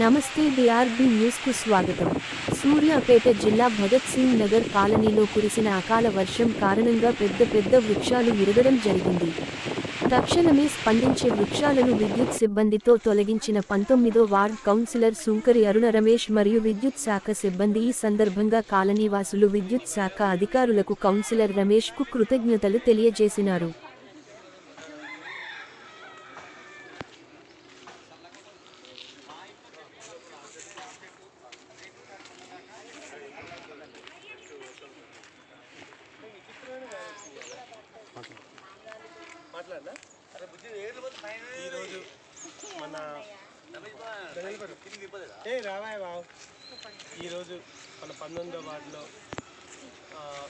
నమస్తే డిఆర్బి న్యూస్కు స్వాగతం. సూర్యాపేట జిల్లా భగత్ సింగ్ నగర్ కాలనీలో కురిసిన అకాల వర్షం కారణంగా పెద్ద పెద్ద వృక్షాలు విరగడం జరిగింది. తక్షణమే స్పందించే వృక్షాలను విద్యుత్ సిబ్బందితో తొలగించిన పంతొమ్మిదో వార్డ్ కౌన్సిలర్ సుంకరి అరుణ రమేష్ మరియు విద్యుత్ శాఖ సిబ్బంది ఈ సందర్భంగా కాలనీవాసులు విద్యుత్ శాఖ అధికారులకు కౌన్సిలర్ రమేష్కు కృతజ్ఞతలు తెలియజేసినారు. ఈరోజు మన ఏ రావాయ్ బావు ఈరోజు మన పంతొమ్మిదో వార్డులో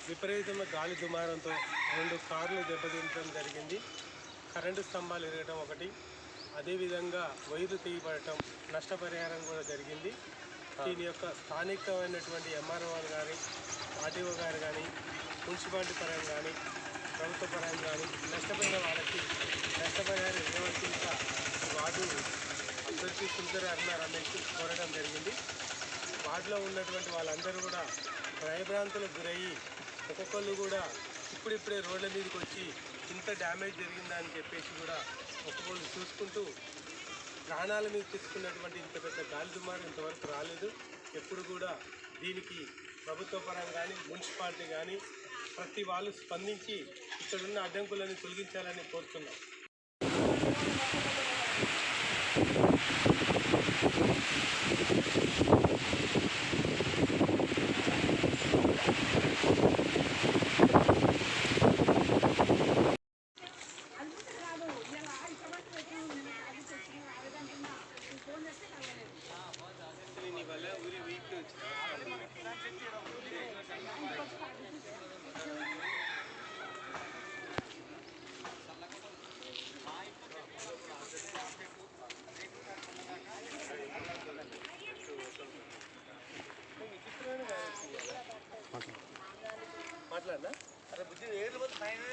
విపరీతమైన గాలి దుమారంతో రెండు కార్లు దెబ్బతింటడం జరిగింది. కరెంటు స్తంభాలు ఎరగడం ఒకటి అదేవిధంగా వైరు తెగిపడటం నష్టపరిహారం కూడా జరిగింది. దీని యొక్క స్థానికమైనటువంటి ఎంఆర్ఓ గారు ఆర్టీఓ గారు కానీ మున్సిపాలిటీ పరంగా కానీ ప్రభుత్వ పరంగా కానీ వాళ్ళకి నష్టపరిహారం ఇవ్వవలసిందిగా ఈ వార్డు అభ్యర్థి సుందర అన్నారు అనేసి కోరడం జరిగింది వార్డులో ఉన్నటువంటి వాళ్ళందరూ కూడా భయభ్రాంతులకు గురయ్యి ఒక్కొక్కళ్ళు కూడా ఇప్పుడిప్పుడే రోడ్ల మీదకి వచ్చి ఇంత డ్యామేజ్ జరిగిందా అని చెప్పేసి కూడా ఒక్కొక్కళ్ళు చూసుకుంటూ ప్రాణాల మీద తీసుకున్నటువంటి ఇంత పెద్ద గాలి దుమారం ఇంతవరకు రాలేదు ఎప్పుడు కూడా దీనికి ప్రభుత్వ పరం కానీ మున్సిపాలిటీ కానీ ప్రతి వాళ్ళు స్పందించి ఇక్కడున్న అడ్డంకులను తొలగించాలని కోరుతున్నాం Gracias.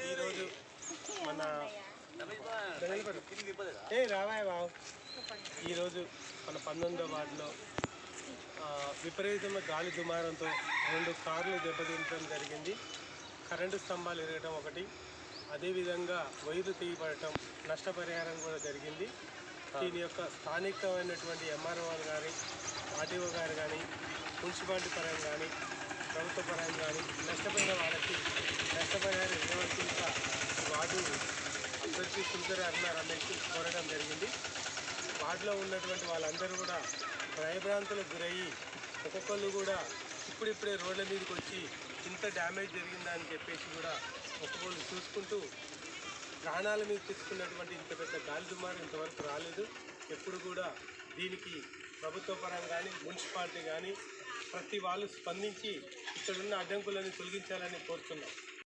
ఈరోజు మన ఏ రావాయ్ బావు ఈరోజు మన పంతొమ్మిదో వార్డులో విపరీతమైన గాలి దుమారంతో రెండు కార్లు దెబ్బతింటడం జరిగింది. కరెంటు స్తంభాలు ఎరగడం ఒకటి అదేవిధంగా వైరు తెగిపడటం నష్టపరిహారం కూడా జరిగింది. దీని యొక్క స్థానికమైనటువంటి ఎంఆర్ఓ గారు ఆర్టీఓ గారు కానీ మున్సిపాలిటీ పరంగా కానీ ప్రభుత్వ కానీ నష్టపోయిన వాళ్ళకి నష్టపరిహారం ఇవ్వవలసిందిగా ఈ వార్డు అభ్యర్థి సుందర అరుణ రమేష్ కోరడం జరిగింది. వార్డులో ఉన్నటువంటి వాళ్ళందరూ కూడా భయభ్రాంతులకు గురయ్యి ఒక్కొక్కళ్ళు కూడా ఇప్పుడిప్పుడే రోడ్ల మీదకి వచ్చి ఇంత డ్యామేజ్ జరిగిందా అని చెప్పేసి కూడా ఒక్కొక్కళ్ళు చూసుకుంటూ ప్రాణాల మీద తెచ్చుకున్నటువంటి ఇంత పెద్ద గాలి దుమారం ఇంతవరకు రాలేదు. ఎప్పుడు కూడా దీనికి ప్రభుత్వ పరం కానీ మున్సిపాలిటీ కానీ ప్రతి వాళ్ళు స్పందించి ఇక్కడున్న అడ్డంకులను తొలగించాలని కోరుతున్నాం.